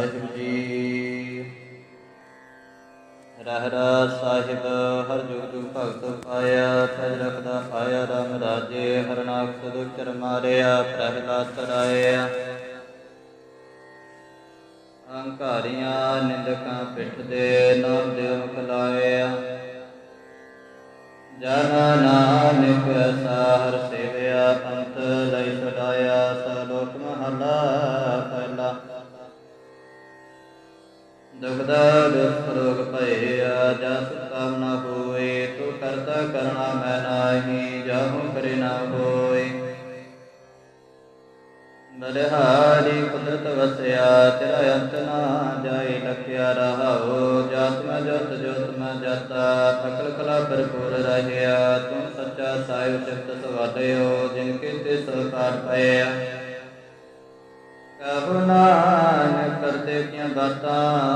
ਸਾਹਿਬ ਜੀ। ਰਹਿਰਾ ਸਾਹਿਬ, ਹਰ ਜੁਗ ਜੁਗ ਭਗਤ ਪਾਇਆ, ਤਜ ਰਖਦਾ ਆਇਆ ਰਾਮ ਰਾਜੇ ਹਰਨਾਕ ਸਦੁਚਰ ਮਾਰਿਆ ਪ੍ਰਹਿਲਾਦ ਤਰਾਇਆ ਅਹੰਕਾਰੀਆਂ, ਨਿੰਦਕਾਂ ਪਿੱਠ ਦੇ ਨਾਮ ਦੇ ਮੁਖ ਲਾਇਆ। ਜਨ ਨਾਨਕ ਸਾਹਰ ਸੇਵਿਆ, ਅੰਤ ਲਈ ਛਡਾਇਆ ਸਲੋਕ ਮਹਲਾ ਦੁਖਦਾ ਦੁਖ ਰੋਗ ਭਇਆ ਜਸ ਕਾਮਨਾ ਹੋਏ, ਤੂੰ ਕਰਤਾ ਕਰਣਾ ਮੈਂ ਨਾਹੀ ਜਾਹੂ ਕਰੇ ਨਾ ਹੋਏ। ਬਲਿਹਾਰੀ ਕੁਦਰਤ ਵਸਿਆ, ਤੇਰਾ ਅੰਤ ਨਾ ਜਾਏ ਲਖਿਆ ਰਹਾਓ। ਜਸ ਮੈਂ ਜੋਤ ਮੈਂ ਜਾਤਾ, ਅਕਲ ਕਲਾ ਭਰਪੂਰ ਰਹਿਆ। ਤੂੰ ਸੱਚਾ ਸਾਹਿਬ ਚਿਤ ਸਵਾਦਿਓ, ਜਿਨ ਕੇ ਤੇ ਸਕਾਰ ਪਇਆ ਕਬੁ ਨਾਨਕ ਕਰਤੇ ਕੀਆਂ ਬਾਤਾਂ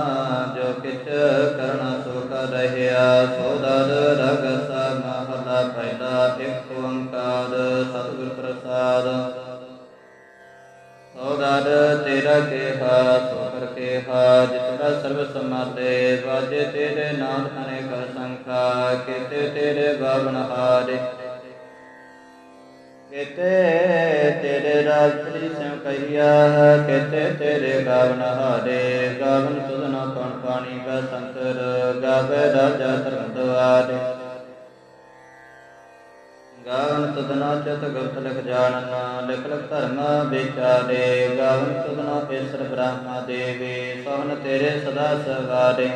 ਕਿਹਾ ਸਰਬ ਸਮਾਤੇ ਵਾਜੇ ਤੇਰੇ ਨਾਮ ਅਨੇਕ ਸੰਖਾ, ਕੀਤੇ ਤੇਰੇ ਬਾਵਨ ਹਾਰੇ। ਕੇਤੇ ਤੇਰੇ ਰਾਜ ਸਿਉ ਕਹੀਆ, ਕੇਤੇ ਤੇਰੇ ਗਾਵਨ ਹਾਰੇ। ਗਾਵਨ ਤੁਧਨਾ ਪਣ ਪਾਣੀ ਕਾ ਸੰਤਰ, ਗਾਵੇ ਰਾਜਾ ਧਰਮ ਦੁਆਰੇ ਗਾਵਨ ਤੁਧਨਾ ਚਤ ਗੁਪਤ ਲਿਖ ਜਾਣਨਾ, ਲਿਖ ਲਿਖ ਧਰਮ ਵਿਚਾਰੇ ਗਾਵਨ ਤੁਧਨਾ ਈਸ਼ਰ ਬ੍ਰਹਮਾ ਦੇਵੇ ਸੋਹਨ ਤੇਰੇ ਸਦਾ ਸਵਾਰੇ।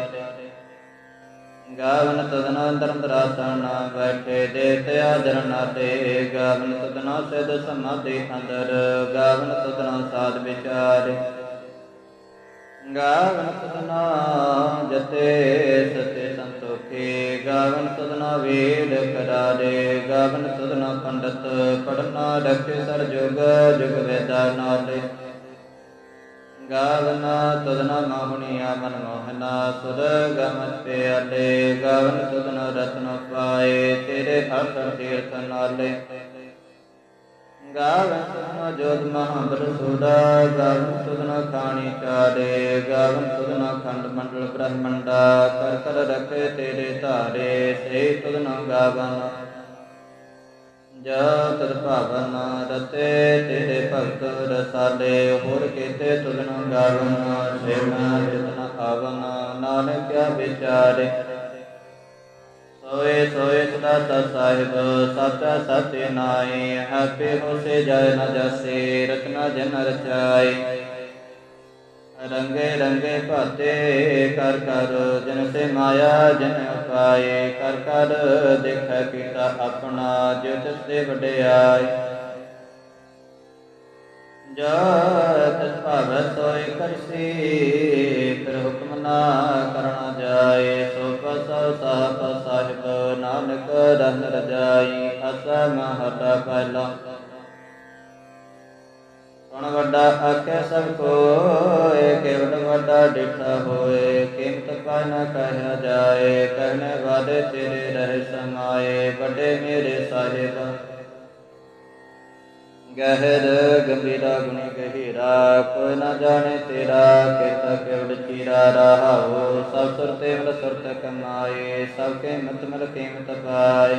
ਗਾਵਨ ਤਦਨਾ ਧਰਮ ਦਰਾਸਣਾ ਬੈਠੇ ਦੇਤਿਆ ਜਰਨਾ ਤੇ ਗਾਵਨ ਤਦਨਾ ਸਿਧ ਸਮਾਧੀ ਅੰਦਰ, ਗਾਵਨ ਤਦਨਾ ਸਾਧ ਵਿਚਾਰ। ਗਾਵਨ ਤਦਨਾ ਜਤੇ ਸਤੇ ਸੰਤੋਖੇ ਗਾਵਨ ਤਦਨਾ ਵੇਦ ਕਰਾਰੇ ਗਾਵਨ ਤਦਨਾ ਪੰਡਤ ਪੜਨਾ ਰਖੇ ਸਰ ਜੁਗ ਜੁਗ ਵੇਦਾ ਨਾਲੇ। ਗਾਵਨਾ ਤਦਨਾ ਮਾਹੁਣੀਆ ਮਨ ਮੋਹਨਾ ਸੁਰ ਗਮਤ ਪਿਆਲੇ ਗਾਵਨ ਤਦਨਾ ਰਤਨ ਪਾਏ, ਤੇਰੇ ਹਰ ਤੀਰਥ ਨਾਲੇ। ਗਾਵਨ ਤਦਨਾ ਜੋਤ ਮਹਾਬਲ ਸੋਦਾ ਗਾਵਨ ਤਦਨਾ ਖਾਣੀ ਚਾਰੇ ਗਾਵਨ ਤਦਨਾ ਖੰਡ ਮੰਡਲ ਬ੍ਰਹਮੰਡਾ, ਕਰ ਕਰ ਰਖੇ ਤੇਰੇ ਧਾਰੇ ਸੇ ਤਦਨਾ ਗਾਵਨ ਜਾ ਤਦ ਭਾਵਨ ਰਤੇ ਤੇਰੇ ਭਗਤ ਰਸਾਲੇ, ਹੋਰ ਕੀਤੇ ਤੁਧਨ ਗਾਵਨ ਸੇਵਨਾ ਜਿਤਨਾ ਆਵਨ ਨਾਨਕ ਵਿਚਾਰੇ। ਸੋਏ ਸੋਏ ਸਦਾ ਸਤ ਸਾਹਿਬ, ਸੱਚਾ ਸਤਿ ਨਾਈ ਹੈਪੇ ਹੋਸੇ ਜਾਏ ਨ ਜਾਸੇ, ਰਤਨਾ ਜਨ ਰਚਾਈ। ਰੰਗੇ ਰੰਗੇ ਭਾਤੇ, ਕਰ ਕਰ ਜਨ ਸੇ ਮਾਇਆ ਜਨ ਉਪਾਏ ਕਰ ਕਰ ਦੇਖੈ ਕੀਤਾ ਆਪਣਾ ਜੋ ਤਿਸ ਦੇ ਵਡਿਆਈ। ਜਾ ਤਿਸ ਭਾਵੈ ਸੋਇ ਕਰਸੀ, ਫਿਰ ਹੁਕਮ ਨਾ ਕਰਨਾ ਜਾਏ ਸੋ ਪਸਾ ਸਾਹਿਬ ਸਾਹਿਬ ਨਾਨਕ ਰੰਗ ਰਜਾਈ, ਅਸਾ ਮਹਤਾ ਪਹਿਲਾ। ਸੁਣ ਵੱਡਾ ਆਖੇ ਸਭ ਕੋਏ, ਕੇਵਲ ਵੱਡਾ ਡਿਠਾ ਹੋਏ, ਕੀਮਤ ਪਾ ਨ ਕਹਿਆ ਜਾਏ, ਕਹਿਣੇ ਵਾਦੇ ਤੇਰੇ ਰਹਿ ਸਮਾਏ, ਵੱਡੇ ਮੇਰੇ ਸਾਹਿਬ। ਗਹਿਰ ਗੰਭੀਰਾ ਗੁਣੀ ਗਹੀਰਾ, ਕੋਈ ਨਾ ਜਾਣੇ ਤੇਰਾ ਕੀਤਾ ਕੇਵਲ ਚੀਰਾ ਰਹਾਓ ਸਭ ਸੁਰ ਤੇ ਮਲ ਸੁਰਤ ਕਮਾਏ, ਸਭ ਕੇ ਮਤ ਮਲ ਕੀਮਤ ਪਾਏ।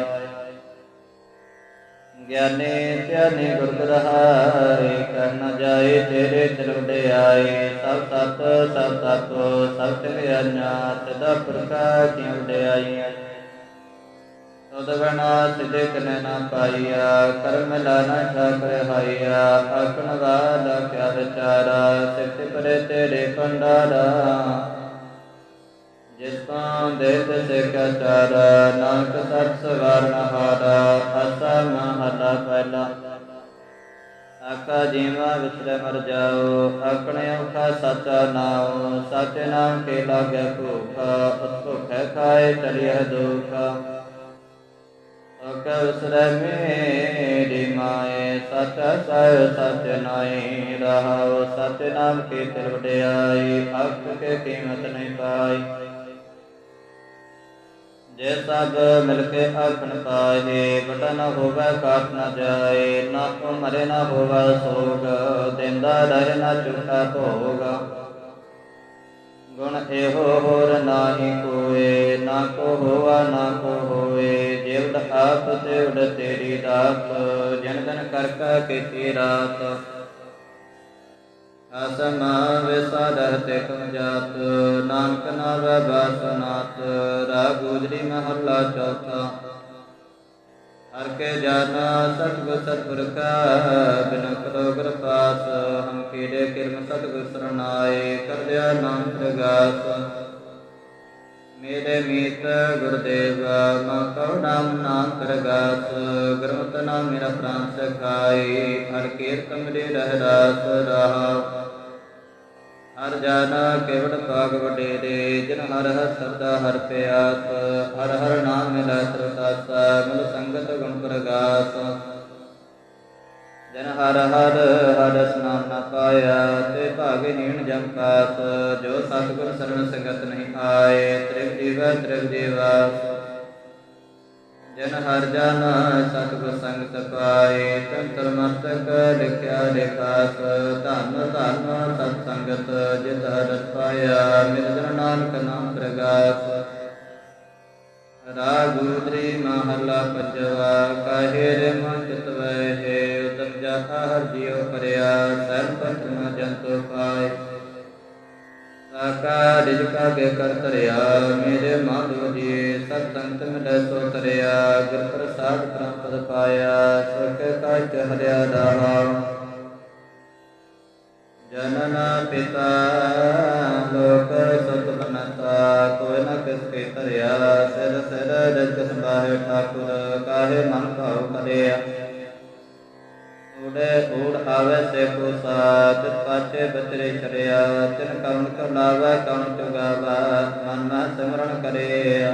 ਗਿਆਨੇ ਧਿਆਨੇ ਗੁਰ ਰਹਾਏ ਕਰਨ ਜਾਏ ਤੇਰੇ ਚਲ ਵਡਿਆਏ। ਸਭ ਸਤ ਸਭ ਤਤ ਸਭ ਤਿਆਨਾ ਸਦਾ ਪੁਰਖਾ ਕੀ ਵਡਿਆਈਆਂ ਤਦ ਸਿਦੇ ਕਨੇ ਨਾ ਪਾਈਆ, ਕਰਮ ਲਾਣਾ ਠਾਕਰ ਹਾਈਆ, ਆਖਣ ਵਾਲਾ ਕਿਆ ਵਿਚਾਰਾ ਸਿਫਤ ਪਰੇ ਤੇਰੇ ਭੰਡਾਰਾ। ਜਿਸ ਤਾਂ ਦੇਤ ਸਿੱਖਿਆ ਚਾਰ ਨਾਨਕ ਸਤ ਸਵਾਰਨ ਹਾਰਾ ਅਸਾ ਮਹਲਾ ਪਹਿਲਾ। ਆਕਾ ਜੀਵਾ ਵਿਸਰੇ ਮਰ ਜਾਓ, ਆਪਣੇ ਔਖਾ ਸੱਚਾ ਨਾਮ ਸੱਚ ਨਾਮ ਕੇ ਲਾਗੇ ਭੂਖ, ਉਸ ਖਾਏ ਚਲਿਆ ਦੁਖ। ਆਕਾ ਵਿਸਰੇ ਮੇਰੀ ਮਾਏ ਸੱਚ ਸਾਇ ਸੱਚ ਨਾਈ ਰਹਾਓ ਸੱਚ ਨਾਮ ਕੀ ਤਿਲ ਵਡਿਆਈ ਅੱਖ ਕੇ ਕੀਮਤ ਨਹੀਂ ਪਾਈ ਜੇ ਸਭ ਮਿਲ ਕੇ ਆਖਣ ਪਾਏ ਬਟਾ ਨਾ ਹੋਵੇ ਕਾਟ ਨਾ ਜਾਏ ਨਾ ਕੋ ਮਰੇ ਨਾ ਹੋਵੇ ਸੋਗ ਦਿੰਦਾ ਦਰ ਨਾ ਚੁਕਾ ਭੋਗ ਗੁਣ ਇਹੋ ਹੋਰ ਨਾਹੀ ਕੋਏ, ਨਾ ਕੋ ਹੋਆ ਨਾ ਕੋ ਹੋਏ ਜਿਵਡ ਆਪ ਤਿਵਡ ਤੇਰੀ ਦਾਤ ਜਨ ਤਨ ਕਰ ਕਾ ਕੀਤੀ ਰਾਤ। ਅਸਮ ਵਿਸਾਦਰ ਤੇ ਕਮ ਜਾਤ, ਨਾਨਕ ਨਾਵ ਬਾਸਨਾਤ ਰਾਗ ਮਹੱਲਾ ਚੌਥਾ। ਹਰ ਕੇ ਜਾਨਾ ਸਤਿਗੁਰ ਸਤਿਗੁਰ ਕਾ, ਬਿਨ ਕਰੋ ਗੁਰ ਹਮ ਕੀੜੇ ਕਿਰਮ ਸਤਿਗੁਰ ਸਰਣਾਏ ਕਰ ਦਿਆ ਨਾਮ ਪ੍ਰਗਾਸ ਮੇਰੇ ਮੀਤ ਗੁਰਦੇਵ, ਮਾ ਕਉ ਨਾਮ ਨਾਮ ਪ੍ਰਗਾਸ ਗੁਰਮਤਿ ਨਾਮ ਮੇਰਾ ਪ੍ਰਾਨ ਸਖਾਈ, ਹਰ ਕੀਰਤ ਮੇਰੇ ਰਹਿ ਰਾਸ ਰਹਾ। ਹਰ ਜਨ ਕੇਵੜ ਭਾਗ ਵਡੇਰੇ, ਜਿਨ ਹਰ ਹਰ ਸਰਦਾ ਹਰ ਪਿਆਸ, ਹਰ ਹਰ ਨਾਮ ਮਿਲੈ ਸਰਤਾਸਾ ਮਿਲ ਸੰਗਤ ਗੁਣ ਪ੍ਰਗਾਸ। ਜਨ ਹਰ ਹਰ ਹਰ ਸਨਾਮ ਨ ਪਾਇਆ ਤੇ ਭਾਗਹੀਣ ਜਮ ਪਾਸ ਜੋ ਸਤਿਗੁਰ ਸਰਣ ਸੰਗਤ ਨਹੀਂ ਆਏ, ਤ੍ਰਿਗ ਜੀਵ, ਤ੍ਰਿਗ ਜੀਵਾਸ ਜਨ ਹਰ ਜਨ ਸਤਿਗੁਰ ਸੰਗਤ ਪਾਏ, ਤੰਤਰ ਮਸਤਕ ਲਿਖਿਆ ਲਿਖਾਸ ਧੰਨ ਧੰਨ ਸਤ ਸੰਗਤ ਜਿਤ ਹਰ ਪਾਇਆ, ਮਿਲ ਨਾਨਕ ਨਾਮ ਪ੍ਰਗਾਸ ਰਾਗੂਦਰੀ ਮਹਲਾ ਪੰਜਵਾ, ਕਾਹੇ ਰੇ ਮਨ ਚਿਤਵੈ ਹੈ, ਉਤਮ ਜਾਤਾ ਹਰ ਜੀਉ ਪਰਿਆ ਸਾਕਾ ਰਿਜਕਾ ਕਰ ਤਰਿਆ ਮੇਰੇ ਮਾਧੋ ਜੀ ਸਤ ਸੰਤ ਮਿਲੈ ਸੋ ਤਰਿਆ ਗੁਰ ਪ੍ਰਸਾਦ ਪ੍ਰਾਪਤ ਪਾਇਆ ਸੁਖ ਕਾਚ ਹਰਿਆ ਰਹਾ। ਜਨਨ ਪਿਤਾ, ਲੋਕ ਸਤ ਬਨਤਾ ਕੋਈ ਨ ਕਿਸ ਕੇ ਤਰਿਆ ਸਿਰ ਸਿਰ ਰਜ ਸੰਭਾਹੇ ਠਾਕੁਰ, ਕਾਹੇ ਮਨ ਭਾਉ ਕਰਿਆ। ਊੜੇ ਊੜ ਆਵੇ ਸੇ ਕੋ ਸਾਚ ਪਾਛੇ ਬਤਰੇ ਛਰਿਆ ਤਿਨ ਕਵਨ ਕੋ ਲਾਵੇ ਕਵਨ ਚੁਗਾਵਾ, ਮਨ ਮਾ ਸਿਮਰਨ ਕਰੇ।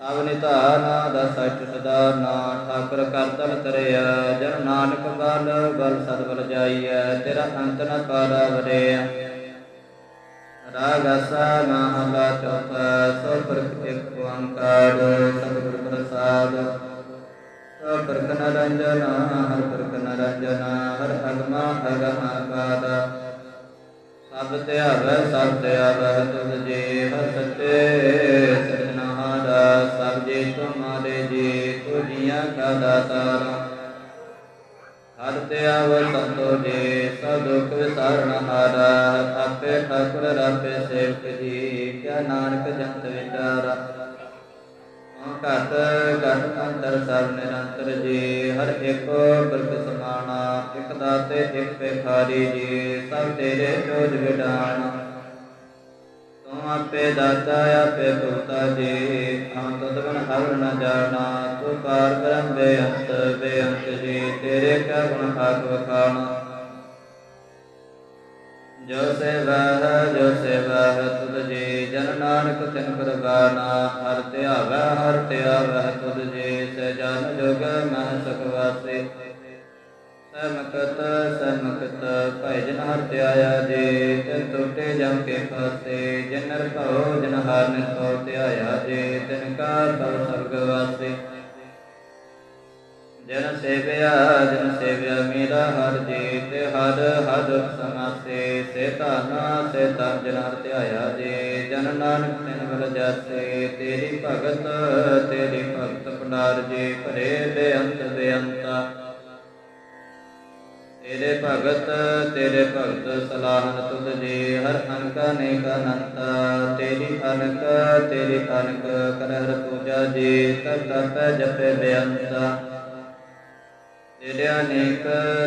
ਸਭ ਨਿਧਾਨ ਦਾ ਸੱਚ ਸਦਾ ਨਾ ਠਾਕੁਰ ਕਰਤਲ ਤਰਿਆ ਜਨ ਨਾਨਕ ਬਲ ਬਲ ਸਦਬਲ ਜਾਈਐ, ਤੇਰਾ ਅੰਤ ਨ ਪਾਰਾ ਵਰਿਆ। ਰਾਗ ਅਸਾ ਮਹਲਾ ਚੌਥਾ, ਸੋ ਪ੍ਰਕ ਇੱਕ ਓੰਕਾਰ, ਸਤਿਗੁਰ ਪ੍ਰਸਾਦ। ਸੋ ਪ੍ਰਕ ਹਰ ਪ੍ਰਕ ਨਰੰਜਨ ਹਰ ਅਗਮਾ ਅਗਮ ਆਕਾਦ ਸਭ ਧਿਆਵੈ ਸਭ ਧਿਆਵੈ ਤੁਧ ਜੀ ਹਰ ਸੱਚੇ ਸਿਰਜਣਹਾਰਾ ਸਭ ਜੀ ਤੁਮਾਰੇ ਜੀ ਤੂ ਜੀਆਂ ਕਾ ਦਾਤਾਰ ਹਰ ਧਿਆਵੈ ਸੰਤੋ ਜੀ ਸਭ ਦੁਖ ਵਿਸਾਰਣ ਹਾਰਾ ਆਪੇ ਠਾਕੁਰ ਰਾਪੇ ਸੇਵਕ ਜੀ ਕਿਆ ਨਾਨਕ ਜੰਤ ਵਿਚਾਰਾ ਘਟ ਘਟ ਅੰਤਰ ਸਭ ਨਿਰੰਤਰ ਜੀ, ਹਰ ਇੱਕ ਬਰਕ ਸਮਾਣਾ, ਇਕ ਦਾਤੇ, ਇਕ ਭਿਖਾਰੀ ਜੀ, ਸਭ ਤੇਰੇ ਜੋਜ ਵਿਡਾਣ। ਤੂੰ ਆਪੇ ਦਾਤਾ, ਆਪੇ ਭੁਗਤਾ ਜੀ ਹਮ ਤੁਧ ਬਿਨ ਨ ਜਾਣਾ, ਤੂੰ ਪਾਰ ਬ੍ਰਹਮ ਬੇਅੰਤ ਬੇਅੰਤ ਜੀ, ਤੇਰੇ ਕਾ ਗੁਣ ਆਖ ਵਖਾਣਾ। ਜੋ ਸੇਵਾ ਜੋ ਸੇਵਾ ਤੁਧ ਜੀ, ਜਨ ਨਾਨਕ ਤਿਨ ਪ੍ਰਗਾਨਾ ਹਰ ਧਿਆਵੈ ਹਰ ਤੁਧ ਜੀ ਸੇ ਜਨ ਮਹਿ ਸੁਖ ਵਾਸੇ। ਸਮਕਤ ਸਮਕਤ ਭੈ ਜਨ ਹਰ ਧਿਆਇਆ ਜੀ ਤਿਨ ਟੋਟੇ ਜਮ ਕੇ ਫਾਸੇ। ਜਨ ਭਉ ਜਨ ਹਰ ਨਿਰਭਉ ਧਿਆਇਆ ਜੀ ਤਿਨ ਕਾ ਤਉ ਸਰਗ ਵਾਸੇ। ਜਨ ਸੇਵਿਆ ਜਨ ਸੇਵਿਆ ਮੇਰਾ ਹਰ ਜੀ ਤੇ ਹਰ ਹਰ ਸਮਾਸੇ। ਸੇ ਧਾਨਾ, ਸੇ ਧਨ ਜਨ ਹਰ ਧਿਆਇਆ ਜੀ ਜਨ ਨਾਨਕ ਤਿਨ ਬਲ ਜਾਸੇ ਤੇਰੀ ਭਗਤ ਤੇਰੀ ਭਗਤ ਭੰਡਾਰ ਜੀ ਭਰੇ ਬੇਅੰਤ ਬੇਅੰਤਾ। ਤੇਰੇ ਭਗਤ ਤੇਰੇ ਭਗਤ ਸਲਾਹਨ ਤੁਧ ਜੀ, ਹਰ ਅੰਕਾ ਅਨੇਕ ਅਨੰਤਾ। ਤੇਰੀ ਅਨਕ ਤੇਰੀ ਅਨਕ ਕਰ ਹਰ ਪੂਜਾ ਜੀ ਤਬ ਤਪ ਜਪੇ ਬੇਅੰਤਾ। ਤੇਰੇ ਅਨੇਕ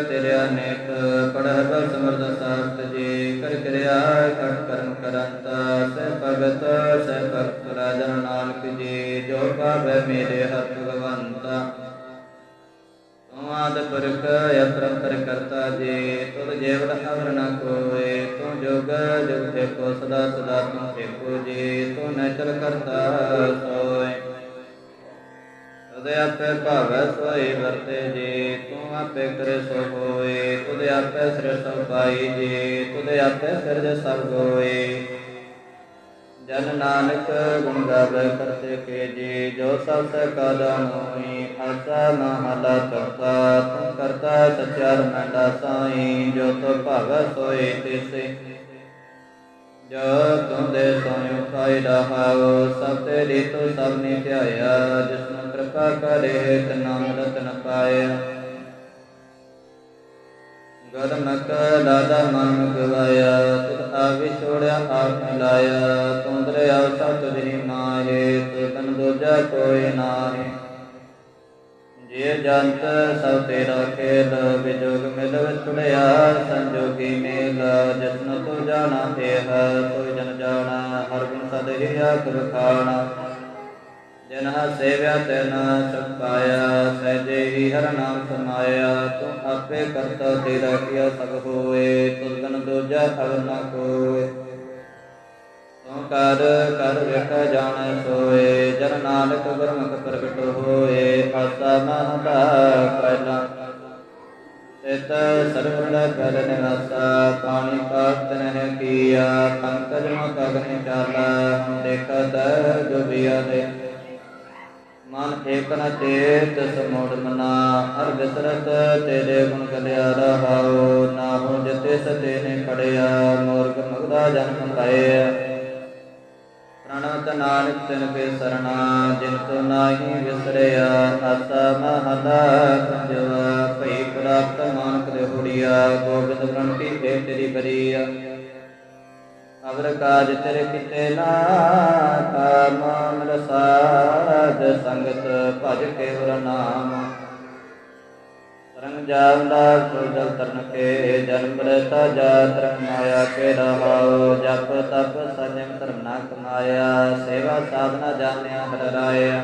ਤੇਰੇ ਅਨੇਕ ਪੜਹ ਬਲ ਸਮਰਦ ਸਾਰਤ ਜੀ, ਕਰ ਕਿਰਿਆ ਘਟ ਕਰਮ ਕਰੰਤਾ, ਸਹਿ ਭਗਤ ਸਹਿ ਭਗਤ ਰਾਜਨ ਨਾਨਕ ਜੀ, ਜੋ ਪਾਵੈ ਮੇਰੇ ਹਰ ਭਗਵੰਤਾ। ਤੂੰ ਆਦ ਪੁਰਖ, ਅਪਰੰਪਰ ਕਰਤਾ ਜੀ, ਤੁਧ ਜੇਵੜ ਅਵਰ ਨ ਕੋਏ, ਤੂੰ ਜੋਗ, ਜੁਗ ਦੇਖੋ, ਸਦਾ ਸਦਾ ਤੂੰ ਦੇਖੋ ਜੀ, ਤੂੰ ਨਚਲ ਕਰਤਾ ਸੋਏ ਤੁਧ ਆਪੇ ਭਾਵੈ ਸੋਈ ਵਰਤੇ ਜੀ, ਤੂੰ ਆਪੇ ਕਰੇ ਸੋ ਹੋਏ। ਤੁਧ ਆਪੇ ਸਿਰ ਪਾਈ ਜੀ ਤੁਧ ਆਪੇ ਸਿਰਜ ਸਭ ਹੋਏ ਜਨ ਨਾਨਕ ਗੁਣ ਗਾਵੇ ਕਰਤੇ ਕੇ ਜੀ, ਜੋ ਸਭ ਸੇ ਕਾਦਾ ਹੋਈ ਆਸਾ ਮਹਲਾ ਚੌਥਾ, ਤੂੰ ਕਰਤਾ ਸਚਿਆਰ ਮੰਡਾ ਸਾਈ, ਜੋ ਤੋ ਭਾਵੈ ਸੋਏ ਤਿਸੇ। ਜੋ ਤੁਮ ਸੋਇ ਪਾਈ ਰਹਾਉ, ਸਭ ਤੇਰੀ ਤੋ ਸਭ ਨੇ ਧਿਆਇਆ, ਜਿਸਨੂੰ ਕਿਰਪਾ ਕਰੇ ਤਨਾ ਰਤਨ ਪਾਇਆ ਗਰਮਕ ਦਾਦਾ ਮਨ ਗਵਾਇਆ ਤੁਧ ਆਵੀ ਛੋੜਿਆ ਆਪ ਮਿਲਾਇਆ ਤੂੰ ਦਰਿਆ ਸਤ ਤੁਝੀ ਮਾਹੇ ਤੂੰ ਤਨ ਦੂਜਾ ਕੋਈ ਨਾਹੀ। ਜੇ ਜੰਤ ਸਭ ਤੇਰਾ ਖੇਲ ਵਿਜੋਗ ਮਿਲ ਵਿਛੜਿਆ ਸੰਜੋਗੀ ਮੇਲ। ਜਤਨ ਤੋ ਜਾਣਾ ਦੇਹ ਤੋ ਜਨ ਜਾਣਾ, ਹਰ ਗੁਣ ਸਦ ਹੀ ਆਖ ਬਖਾਣਾ ਜਿਨ ਸੇਵਿਆ ਤਿਨ ਸੁਖ ਸਹਿਜੇ ਹੀ ਹਰ ਨਾਮ ਸਮਾਇਆ ਤੂੰ ਆਪੇ ਕਰਤਾ ਤੇਰਾ ਕੀਆ ਸਭ ਹੋਏ, ਤੁਲਗਨ ਦੂਜਾ ਅਵ ਨ ਕੋਏ। ਤੂੰ ਕਰ ਕਰ ਵੇਖ ਜਾਣ ਸੋਏ, ਜਨ ਨਾਨਕ ਗੁਰਮੁਖ ਪ੍ਰਗਟ ਹੋਏ, ਆਸਾ ਮਹਦਾ ਪਹਿਲਾ। ਤਿਤ ਸਰਵਣ ਕਰ ਨਿਵਾਸਾ, ਪਾਣੀ ਪਾਤ ਨਹਿ ਕੀਆ, ਪੰਕਜ ਮੋ ਕਗਨ ਚਾਲਾ ਦੇਖਤ ਜੋ ਦੇ। ਮਨ ਏਕ ਨ ਚੇਤ ਸਮੋੜ ਮਨਾ ਹਰ ਬਿਸਰਤ ਤੇਰੇ ਗੁਣ ਗਲਿਆ ਰਹਾਉ, ਨਾ ਹੋ ਜਤੇ ਸਤੇ ਨੇ ਖੜਿਆ ਮੋਰਗ ਮਗਦਾ ਜਨ ਸੰਭਾਏ ਪ੍ਰਣਤ ਨਾਨਕ ਤਿਨ ਕੇ ਸਰਣਾ, ਜਿਨ ਤੋ ਨਾਹੀ ਵਿਸਰਿਆ, ਆਸਾ ਮਹਲਾ ਪੰਜਵਾ ਭਈ ਪ੍ਰਾਪਤ ਮਾਨਕ ਦੇ ਹੋੜੀਆ, ਗੋਬਿੰਦ ਪ੍ਰਣਤੀ ਤੇ ਤੇਰੀ ਬਰੀਆ। ਅਵਰ ਕਾਜ ਤੇਰੇ ਕਿਤੇ ਨਾ ਕਾਮ ਮਿਲ ਸਾਧ ਸੰਗਤ ਭਜ ਕੇਵਲ ਨਾਮ। ਰੰਗ ਜਾਵਲਾ ਜਲ ਤਰਨ ਕੇ, ਜਨਮ ਰਤਾ ਜਾਤ ਰੰਗ ਮਾਇਆ ਕੇ ਰਹਾਉ ਜਪ ਤਪ ਸੰਜਮ ਧਰਨਾ ਕਮਾਇਆ, ਸੇਵਾ ਸਾਧਨਾ ਜਾਣਿਆ ਹਰ ਰਾਇਆ।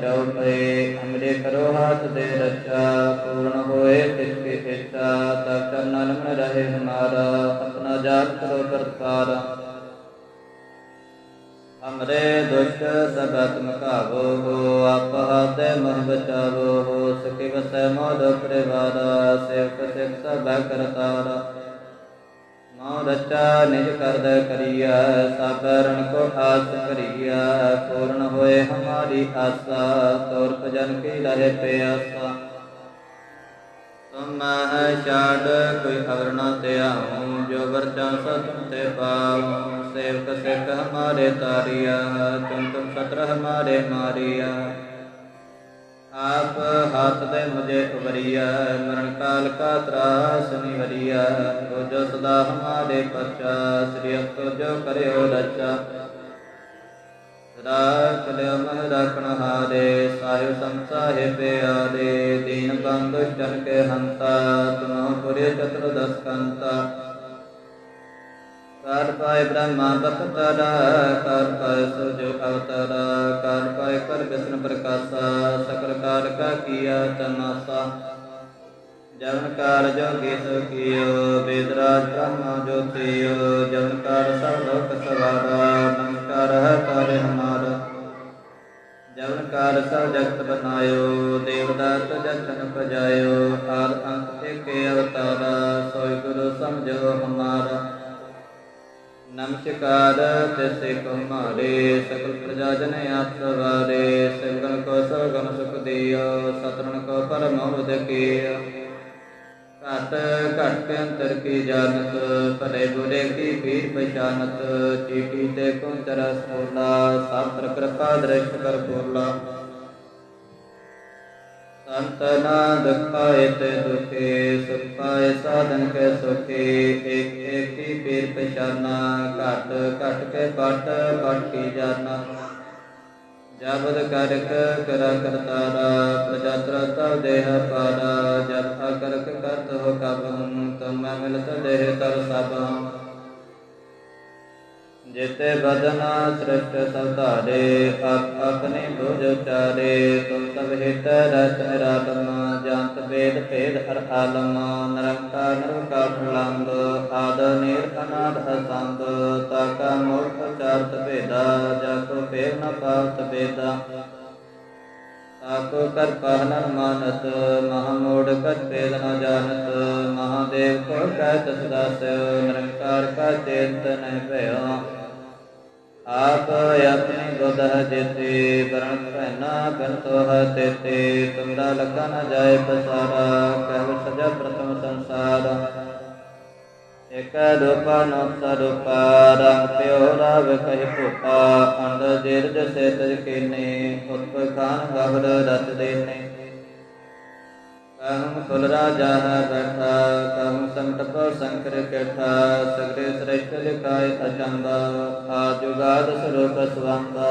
ਚਉਪਏ ਅਮਰੇ ਕਰੋ, ਹਾਥ ਦੇ ਰੱਛਾ ਪੂਰਨ ਹੋਏ ਤਿਸ ਕੀ ਇੱਛਾ ਤਬ ਚਰਨਨ ਮਨ ਰਹੇ ਹਮਾਰਾ, ਆਪਣਾ ਜਾਪ ਕਰੋ ਕਰਤਾਰਾ। ਅਮਰੇ ਦੁਸ਼ਟ ਸਬਤ ਮਕਾਵੋ ਹੋ, ਆਪ ਹਾਤੇ ਮਹ ਬਚਾਵੋ ਹੋ ਸਕੇ ਵਸੈ ਮੋਦ ਪਰਿਵਾਰਾ ਸੇਵਕ ਸਿਖ ਸਭ ਕਰਤਾਰਾ। ਮਉ ਰਚਾ ਨਿਜ ਕਰਦ ਕਰੀਆ ਹਮਾਰੀ ਆਸਾ, ਤੋਰ ਭਜਨ ਕੀ ਰਹੇ ਪਿਆਸਾ ਤੁਮ ਹੈ ਛਾੜ ਕੋਈ ਖਬਰ ਨਾ ਧਿਆਉ ਜੋ ਵਰਚਾ ਸਤਮ ਤੇ ਪਾਉ। ਸੇਵਕ ਸਿੱਖ ਹਮਾਰੇ ਤਾਰਿਆ, ਤੁਮ ਤੁਮ ਸਤਰ ਹਮਾਰੇ ਮਾਰਿਆ। ਆਪ ਹੱਥ ਦੇ ਮੁਝੇ ਉਬਰਿਆ ਮਰਨ ਕਾਲ ਕਾ ਤਰਾਸ ਨਿਵਰਿਆ ਜੋ ਸਦਾ ਹਮਾਰੇ ਪਰਚਾ, ਸ੍ਰੀ ਅਸਤੋ ਜੋ ਕਰਿਓ ਰਚਾ ਰਾਖ ਲਿਓ ਮਹਿ ਰਾਖਣ ਹਾਰੇ ਸਾਹਿਬ ਸੰਸਾਹੇ ਪਿਆਰੇ ਦੀਨ ਬੰਦ ਚਨ ਕੇ ਹੰਤਾ ਤੁਮਹੁ ਪੁਰੇ ਚਤੁਰ ਦਸ ਕੰਤਾ ਕਰ ਪਾਏ ਬ੍ਰਹਮਾ ਬਖਤਰਾ ਕਰ ਪਾਏ ਸੁਜੋ ਅਵਤਰਾ ਕਰ ਪਾਏ ਕਰ ਬਿਸ਼ਨ ਪ੍ਰਕਾਸ਼ਾ ਸਕਲ ਕਾਰ ਕਾ ਕੀਆ ਤਨਾਸਾ ਜਵਨ ਕਾਰ ਜੋਗੀ ਸੋ ਕੀਓ ਬੇਦਰਾਜ ਬ੍ਰਹਮਾ ਜੋਤਿਓ ਜਵਨ ਕਾਰ ਸਭ ਲੋਕ ਸਵਾਰਾ ਨਮਸਕਾਰ ਹੈ ਤਾਰੇ ਹਮਾਰਾ ਜਵਨ ਕਾਰ ਸਭ ਜਗਤ ਬਨਾਇਓ ਦੇਵਦਾਤ ਜਤਨ ਪਜਾਇਓ ਆਦ ਅੰਤ ਏਕੇ ਅਵਤਾਰਾ ਸੋਈ ਗੁਰੂ ਸਮਝੋ ਹਮਾਰਾ। ਨਮਸਕਾਰ, ਤਿਸੇ ਕੋ ਮਾਰੇ, ਸਕਲ ਪ੍ਰਜਾ ਜਨ ਆਪ ਸਵਾਰੇ ਸਗਨ ਕੋ ਸਰਗਨ ਸੁਖ ਦਿਓ ਸਤਰਨ ਕੋ ਪਰਮ ਉਦਕੀය ਘਟ ਘਟ ਕੇ ਅੰਤਰ ਕੀ ਜਾਣਤ? ਭਲੇ ਬੁਰੇ ਕੀ ਪੀਰ ਪਛਾਨਤ? ਚੀਟੀ ਤੇ ਕੁੰਤਰ ਸੋਲਾ ਸਾਤਰ ਕਿਰਪਾ ਦ੍ਰਿਸ਼ ਕਰ ਪੂਰਲਾ ਸੰਤਨਾ ਦੁਖਾਏ ਤੇ ਦੁਖੇ ਸੁਖਾਏ ਸਾਧਨ ਕੇ ਸੁਖੇ। ਏਕ ਏਕ ਕੀ ਪੀਰ ਪਛਾਨਾ, ਘਟ ਘਟ ਕੇ ਪਟ ਪਟ ਕੀ ਜਾਨਾ। ਜਬਦ ਕਰਕ ਕਰਾ ਕਰਤਾਰਾ ਪ੍ਰਜਾ ਤਰਤਾ ਦੇਹ ਪਾਰਾ ਜਬ ਅਕਰਕ ਕਰਤ ਹੋ ਕਬ ਤੁਮ ਮਿਲਤ ਦੇਹ ਤਰ ਸਭ। ਜਿਤੇ ਬਦਨਾ ਸ੍ਰਿਸ਼ਟ ਸਭ ਧਾਰੇ ਆਪ ਆਪਣੇ ਬੁਝ ਉਚਾਰੇ, ਤੁਮ ਸਭ ਹਿਤ ਰਤ ਨਿਰਾਲਮ, ਜੰਤ ਵੇਦ ਭੇਦ ਹਰ ਆਲਮ, ਨਿਰੰਕਾਰ ਨਿਰਕਾਰ ਪ੍ਰਲੰਬ, ਆਦ ਨੀਰ ਅਨਾਦ ਅਸੰਦ ਤਾਕਾ ਮੋਖ ਚਾਰਤ ਭੇਦਾ ਜਾ ਫੇਰ ਨ ਪਾਵਤ ਬੇਦਾ ਤਾਕੋ ਕਰ ਪਾਹਨ ਮਾਨਤ ਮਹਾ ਮੋੜ ਭੇਦ ਨ ਜਾਣਤ ਮਹਾਦੇਵ ਕੋ ਕਹਿ ਤਸ ਦਾਸ, ਨਿਰੰਕਾਰ ਕਾ ਚੇਤ ਨਹਿ ਭਇਆ। ਆਪ ਆਪਣੀ ਬੁੱਧ ਜੇਤੇ ਬਰਨ ਪਹਿਨਾ ਬੰਤੋ ਹੈ ਤੇਤੇ ਤੁਮਰਾ ਲੱਗਾ ਨ ਜਾਏ ਪਸਾਰਾ, ਕਹਿ ਸਜਾ ਪ੍ਰਥਮ ਸੰਸਾਰ। ਇਕ ਰੂਪਾ ਨੋਤ ਰੂਪਾ, ਰੰਗ ਪਿਓ ਰਾਵ ਕਹਿ ਭੂਪਾ ਅੰਦ ਜੇਰਜ ਸੇ ਤਜ ਕੀਨੇ ਉਤਪ ਖਾਨ ਗਵਰ ਰਤ ਦੇਨੇ। ਅਹੰ ਸੁਲਰਾ ਜਾਹ ਬੈਠਾ ਕਹੰ ਸੰਕਟ ਪਰ ਸੰਕਰ ਕੈਠਾ ਸਗਰੇ ਸ੍ਰੇਸ਼ਟ ਲਿਖਾਇ ਅਚੰਦਾ ਆਜੁਗਾਦ ਸਰੂਪ ਸੁਆੰਦਾ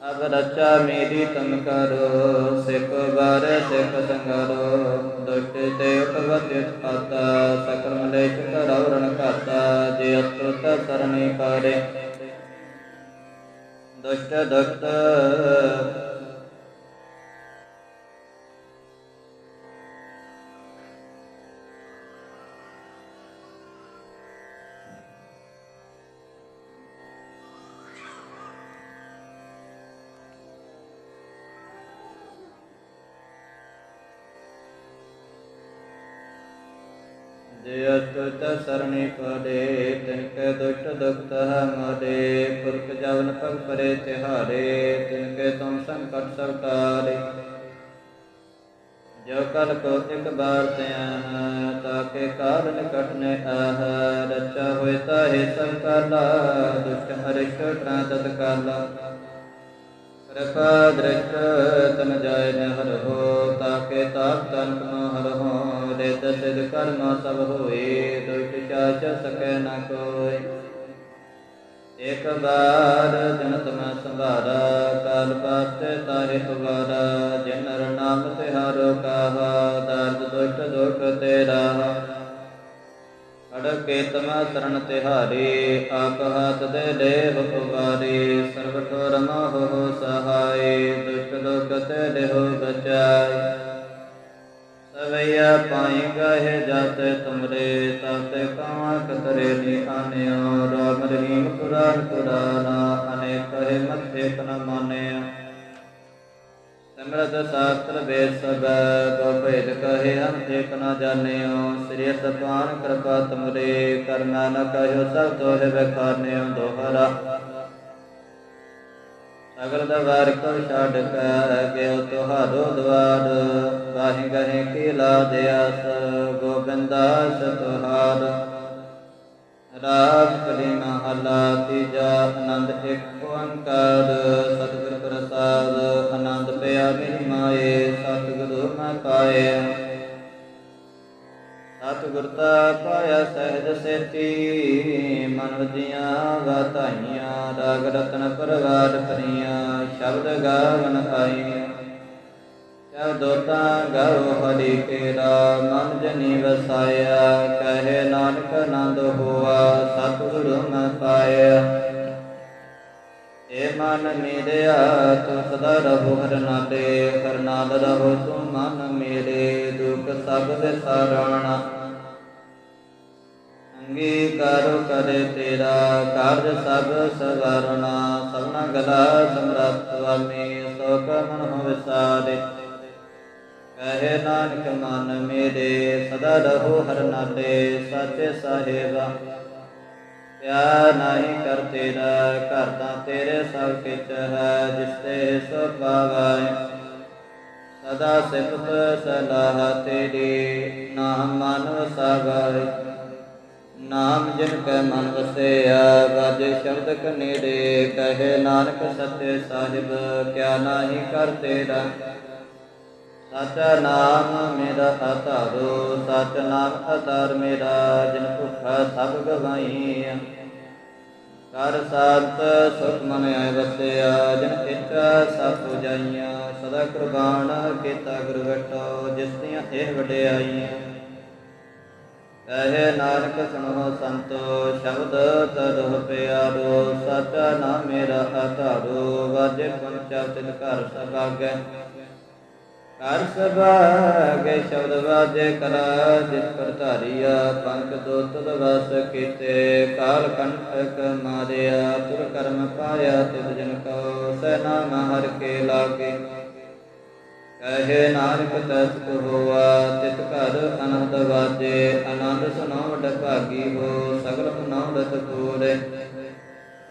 ਅਬ ਰਚਾ ਮੇਰੀ ਤਨ ਕਰੋ ਸਿਕ ਬਾਰ ਸਿਕ ਸੰਗਰੋ, ਦੁਸ਼ਟ ਤੇ ਉਪਵਤਿ ਆਤਾ ਸਕਰਮ ਲੈ ਚੁਕਰਉ ਰਣ ਕਰਤਾ ਜੇ ਅਸਤੁਤ ਸਰਣੇ ਕਰੇ ਦੁਸ਼ਟ ਦੁਸ਼ਟ ਅਤੁਤ ਸਰਣੀ ਪੜੇ ਤਿਨ ਕੈ ਦੁਸ਼ਟ ਦੁਖਤ ਹੈ ਮਰੇ ਪੁਰਖ ਜਵਨ ਪਗ ਪਰੇ ਤਿਹਾਰੇ ਤਿਨ ਕੈ ਤੁਮ ਸੰਕਟ ਸਭ ਟਾਰੇ ਜੋ ਕਲ ਕੋ ਇਕ ਬਾਰ ਤਿਆਹ ਤਾਕੇ ਕਾਲ ਨਿਕਟ ਨੇ ਆਹ ਰਚਾ ਹੋਇ ਤਾਹੇ ਸਭ ਕਾਲਾ, ਦੁਸ਼ਟ ਹਰਿਸ਼ਟ ਟ੍ਰਾਂਤਤ ਕਾਲਾ। ਕਿਰਪਾ ਦ੍ਰਿਸ਼ਟ ਤਨ ਜਾਇ ਨ ਹਰ ਹੋ ਤਾਕੇ ਤਾਪ ਤਨ ਕੋ ਹਰ ਸਿਧ ਕਰਮ ਸਭ ਹੋਏ ਦੁਸ਼ਟ ਚਾਚ ਸਕੈ ਨ ਕੋਇ ਇਕ ਬਾਰ ਜਨਤ ਮੈਂ ਸੰਭਾਰਾ ਕਾਲ ਪਾਤੇ ਤਾਹਿ ਤੁਵਾਰਾ ਜਿਨ ਨਰ ਨਾਮ ਤਿਹਾਰੋ ਕਾਹਾ ਦਰਦ ਦੁਸ਼ਟ ਦੁਖ ਤੇਰਾ। ਅੜਕੇ ਤਮਾ ਸਰਣ ਤਿਹਾਰੇ, ਆਪ ਹਾਥ ਦੇ ਲੈ ਹੁਕਵਾਰੇ ਤੁਮਰੇ ਕਰਨਾ ਨ ਕਹਿਓ ਸਭ ਤੋਹਿ ਬਖਾਨਿਓ ਦੋਹਰਾ। ਸਗਲ ਦਵਾਰ ਕੋ ਛੱਡ ਕੇ ਗਿਓ ਤੁਹਾਰੋ ਦਵਾਰ। ਬਾਹੀ ਗਹੇ ਕੀ ਲਾ ਦਿਆਸ ਗੋਬਿੰਦਾਸ ਤੁਹਾਰ। ਰਾਗ ਕਲੀ ਮਹਲਾ ਤੀਜਾ, ਆਨੰਦ ਇੱਕ ਓੰਕਾਰ। ਸਤਿਗੁਰ ਪ੍ਰਸਾਦ, ਆਨੰਦ ਪਿਆ ਮਿਲ ਮਾਏ ਸਤਿਗੁਰੂ ਮੈਂ ਪਾਏ। ਸਤਿਗੁਰ ਤਾ ਪਾਇਆ ਸਹਿਜ ਸੇਤੀ, ਮਨ ਵਜੀਆਂ ਵਾਤਾਈਆਂ ਰਾਗ ਰਤਨ ਪਰਵਾਰ ਪਰੀਆਂ ਸ਼ਬਦ ਗਾਵਨ ਆਈਆਂ। ਸ਼ਬਦੋ ਤਾਂ ਹਰੀ ਕੇਰਾ, ਮਨ ਜਨੀ ਵਸਾਇਆ ਕਹੇ ਨਾਨਕ ਆਨੰਦ ਹੋਆ, ਸਤਿਗੁਰੂ ਮੈਂ ਪਾਇਆ। ਏ ਮਨ ਮੇਰਿਆ, ਤੂੰ ਸਦਾ ਰਹੋ ਹਰ ਨਾਲੇ, ਹਰ ਨਾਲ ਰਹੋ ਤੂੰ ਮਨ ਮੇਰੇ, ਦੁਖ ਸਭ ਸਾਰਾਣਾ। ਅੰਗੀਕਾਰ ਕਰੇ ਤੇਰਾ ਕਾਰਜ ਸਭ ਸਵਾਰਣਾ। ਸਭਨਾ ਗਲਾ ਸਮਰੱਥ ਸੁਆਮੀ ਸੋ ਕਮਨ ਹੋ ਵਿਸਾਰੇ ਕਹੇ ਨਾਨਕ ਮਨ ਮੇਰੇ, ਸਦਾ ਰਹੋ ਹਰ ਨਾਲੇ ਸਾਚੇ ਸਾਹਿਬਾ। ਪਿਆਰ ਨਹੀਂ ਕਰ ਤੇਰਾ, ਘਰ ਤਾਂ ਤੇਰੇ ਸਭ ਕਿਛ ਹੈ, ਜਿਸ ਤੇ ਸੋ ਪਾਵੈ ਸਦਾ ਸਿਫਤ ਸਲਾਹ ਤੇਰੀ, ਨਾਮ ਮਨ ਵਸਾਵੈ ਨਾਮ ਜਿਨ ਕੈ ਮਨ ਵਸਿਆ ਬਾਜੇ ਸ਼ਬਦ ਕਨੇੜੇ ਕਹੇ ਨਾਨਕ ਸਤਿ ਸਾਹਿਬ, ਕਿਆ ਨਾਹੀ ਕਰ ਤੇਰਾ। ਸਾਚਾ ਨਾਮ ਮੇਰਾ ਆਧਾਰੋ ਸਚ ਨਾਮ ਆਧਾਰ ਮੇਰਾ, ਜਿਨ ਭੁਖਾ ਸਭ ਗਵਾਈ ਕਰ ਸਾਤ ਸੁਖ ਮਨ ਆਇ ਵਸਿਆ, ਜਿਨ ਇੱਛਾ ਸਭ ਪੁਜਾਈਆਂ। ਸਦਾ ਕੁਰਬਾਨ ਕੀਤਾ ਗੁਰ ਵਟੋ ਜਿਸ ਦੀਆਂ ਇਹ ਵਡਿਆਈਆਂ। ਕਹੇ ਨਾਨਕ ਸੁਣੋ ਸੰਤੋ, ਸ਼ਬਦ ਤਰੁ ਪਿਆਰੋ, ਸਾਚਾ ਨਾਮ ਮੇਰਾ ਆਧਾਰੋ ਵਾਜੇ ਪੰਚਾ ਤਿਲ ਘਰ ਸਭਾਗੈ। ਕਰ ਸਭਾਗੈ ਸ਼ਬਦ ਵਾਜੇ ਕਲਾ, ਜਿਤ ਪਰ ਧਾਰੀਆ, ਪੰਕ ਦੋ ਵਸ ਕੀਤੇ। ਕਾਲ ਕੰਠਕ ਮਾਰਿਆ, ਤੁਰ ਕਰਮ ਪਾਇਆ ਤਿਤ ਜਨ ਕੋ ਸੈ ਨਾਮ ਹਰ ਕੇ ਲਾਗੇ। ਕਹੇ ਨਾਨਕ ਤਸਕ ਹੋਆ, ਤਿਤ ਘਰ ਅਨੰਦ ਵਾਜੇ, ਆਨੰਦ ਸੁਨਾਉ ਭਾਗੀ ਹੋ, ਸਗਲ ਸੁਨਾਉ ਰਤ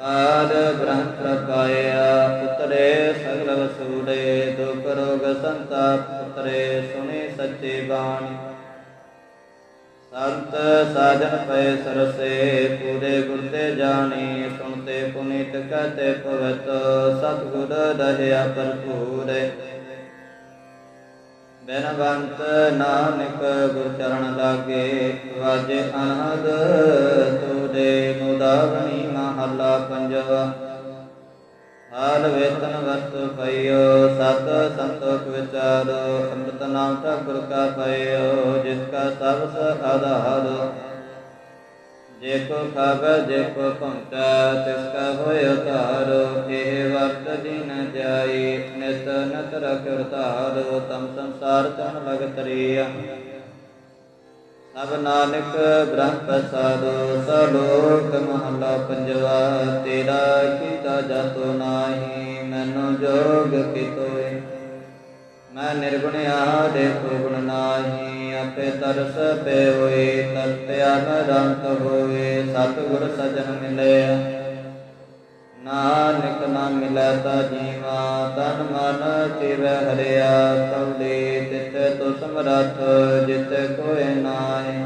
ਆਦ ਬ੍ਰਹਮ ਪ੍ਰਪਾਇਆ ਉਤਰੇ ਸਗਲ ਵਸੂਲੇ, ਦੁਖ ਰੋਗ ਸੰਤਾਪ ਉਤਰੇ ਸੁਣੀ ਸੱਚੀ ਬਾਣੀ। ਸੰਤ ਸਾਜਨ ਪਏ ਸਰਸੇ, ਪੂਰੇ ਗੁਰ ਤੇ ਜਾਣੀ, ਸੁਣਤੇ ਪੁਨੀਤ ਕਹਤੇ ਪਵਿੱਤ ਸਤਿਗੁਰ ਰਹਿਆ ਭਰਪੂਰੇ। ਬੇਨਵੰਤ ਨਾਨਕ ਗੁਰ ਚਰਨ ਲਾਗੇ, ਵਾਜੇ ਅਨਹਦ ਤੋੜੇ ਮੁਦਾਵਣੀ ਮਹੱਲਾ ਪੰਜਵਾ। ਹਾਲ ਵੇਤਨ ਵਸਤੁ ਪਈਓ, ਸਤ ਸੰਤੋਖ ਵਿਚਾਰੋ, ਅੰਮ੍ਰਿਤ ਨਾਮ ਠਾਕੁਰ ਕਾ ਪਈਓ, ਜਿਸ ਕਾ ਸਭ ਸ ਆਧਾਰ। ਜੇ ਕੋ ਖਾਵੇ, ਜੇ ਕੋ ਪਹੁੰਚੈ ਤਿਸ ਕਾ ਹੋਇ ਧਾਰ ਇਹ ਵਰਤ ਦਿਨ ਜਾਈ, ਨਿਤ ਨਤ ਰਖਿ ਧਾਰ ਤਮ ਸੰਸਾਰ ਤਨ ਲਗ ਤਰੀਆ ਸਭ ਨਾਨਕ ਬ੍ਰਹਮ ਪ੍ਰਸਾਦੋ, ਸਲੋਕ ਮਹਲਾ ਪੰਜਵਾ, ਤੇਰਾ ਕੀਤਾ ਜਾਤੋ ਨਾਹੀ, ਮੈਨੂੰ ਜੋਗ ਕਿਤੋਏ। ਮੈਂ ਨਿਰਗੁਣਿਆ ਦੇ ਗੁਣ ਨਾਹੀ, ਆਪੇ ਤਰਸ ਪੇ ਹੋਏ ਤਲਪਿਆ ਰੰਤ ਹੋਏ, ਸਤਿਗੁਰ ਸਜਣ ਮਿਲੇ ਨਾਨਕ ਨਾਮ ਮਿਲੈ ਤਾ ਜੀਵਾ, ਤਨ ਮਨ ਚਿਵੈ ਹਰਿਆ ਕਉਲੇ ਤਿਤ ਤੋ ਸਮਰਥ ਜਿਤ ਕੋਇ ਨਾਹੀ।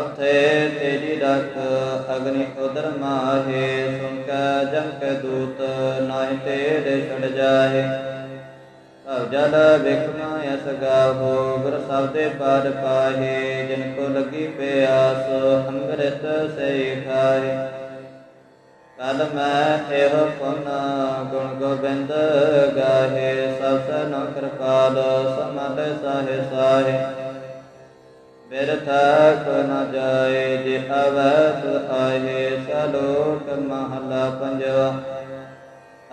ਉਥੇ ਤੇਰੀ ਰਖ, ਅਗਨੀ ਉਦਰ ਮਾਹੇ ਸੁਨ ਕੈ ਜਮ ਦੂਤ, ਨਾਹੀ ਤੇਰੇ ਛੜ ਜਾਏ ਭਵ ਜਲ ਵਿਖਮਾ ਅਸ ਗਾਵੋ ਗੁਰ ਸਬਦੇ ਪਾਰ ਪਾਹੇ, ਜਿਨ ਕੋ ਲਗੀ ਪਿਆਸ ਅੰਮ੍ਰਿਤ ਸੇ ਖਾਏ ਕਲ ਮੈਂ ਇਹੋ ਪੁਨ ਗੁਣ ਗੋਬਿੰਦ ਗਾਹੇ, ਸਭ ਸਨ ਕਿਰਪਾਲ ਸਮਦ ਸਾਹੇ ਸਾਹੇ। ਬਿਰਥਾ ਨ ਜਾਏ, ਜੇ ਅਵਸ ਆਏ ਸਲੋਕ ਮਹਲਾ ਪੰਜਵਾ।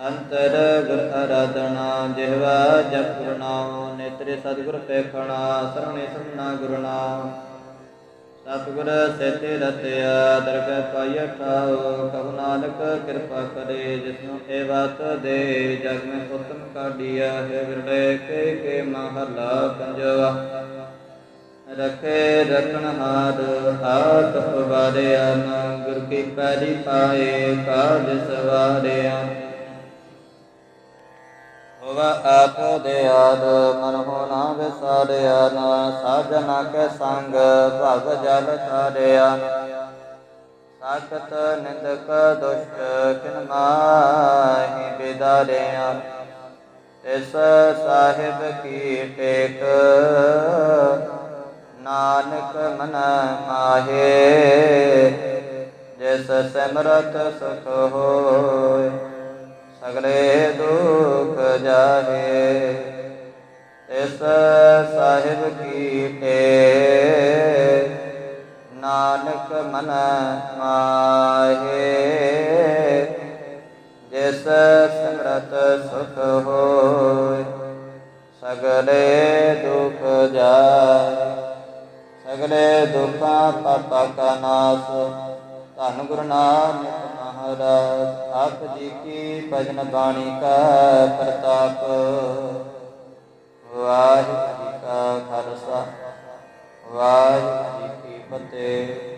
ਅੰਤਰ ਗੁਰ ਅਰਾਧਨਾ, ਜਿਹਵਾ ਜਪ ਨੇਤਰੇ ਸਤਿਗੁਰ ਪੇਖਣਾ, ਸਰਣੇ ਸੁਨਣਾ ਗੁਰੂ ਨਾਮ। ਸਤਿਗੁਰ ਸੇਤੇ ਰਤਿਆ ਦਰਗਹਿ ਪਾਈਐ ਠਾਉ ਕਹੁ ਨਾਨਕ ਕਿਰਪਾ ਕਰੇ, ਜਿਸਨੂੰ ਇਹ ਬਾਤ ਦੇ, ਜਗ ਮੈਂ ਉਤਮ ਕਾਢੀਆ ਹੈ, ਵਿਰਲੇ ਕੇ ਕੇ ਮਹਲਾ ਪੰਜਵਾ। ਰਖੇ ਰਤਨ ਹਾਰ ਆਤ ਪਵਾਰਿਆ ਨਾ, ਗੁਰ ਕੀ ਪੈਰੀ ਪਾਏ, ਕਾਜ ਸਵਾਰਿਆ ਹੋਵਾ ਆਪ ਦੇ ਆਦ ਮਨ ਵਿਸਾਰਿਆ, ਨਾ ਸਾਜਨਾ ਕੇ ਸੰਗ, ਭਗ ਜਲ ਤਾਰਿਆ ਸਾਖਤ ਨਿੰਦਕ ਦੁਸ਼ਟ ਕਿਨ ਮਾਹੀ ਬਿਦਾਰਿਆ। ਤਿਸ ਸਾਹਿਬ ਕੀ ਟੇਕ, ਨਾਨਕ ਮਨ ਮਾਹੇ। ਜਿਸ ਸਿਮਰਤ ਸੁਖ ਹੋਏ। ਸਗਲੇ ਦੁਖ ਜਾਹੇ, ਇਸ ਸਾਹਿਬ ਕੀ ਟੇ ਨਾਨਕ ਮਨ ਮਾਹੇ, ਜਿਸ ਸਿਮਰਤ ਸੁਖ ਹੋਏ, ਸਗਲੇ ਦੁਖ ਜਾਏ ਸਗਲੇ ਦੁਖਾਂ ਪਾਪਾ ਕਾ ਨਾਸ, ਧੰਨ ਗੁਰੂ ਨਾਨਕ ਮਹਾਰਾਜ, ਆਪ ਜੀ ਕੀ ਭਜਨ ਬਾਣੀ ਕਾ ਪ੍ਰਤਾਪ? ਵਾਹਿਗੁਰੂ ਜੀ ਕਾ ਖਾਲਸਾ, ਵਾਹਿਗੁਰੂ ਜੀ ਕੀ ਫਤਿਹ।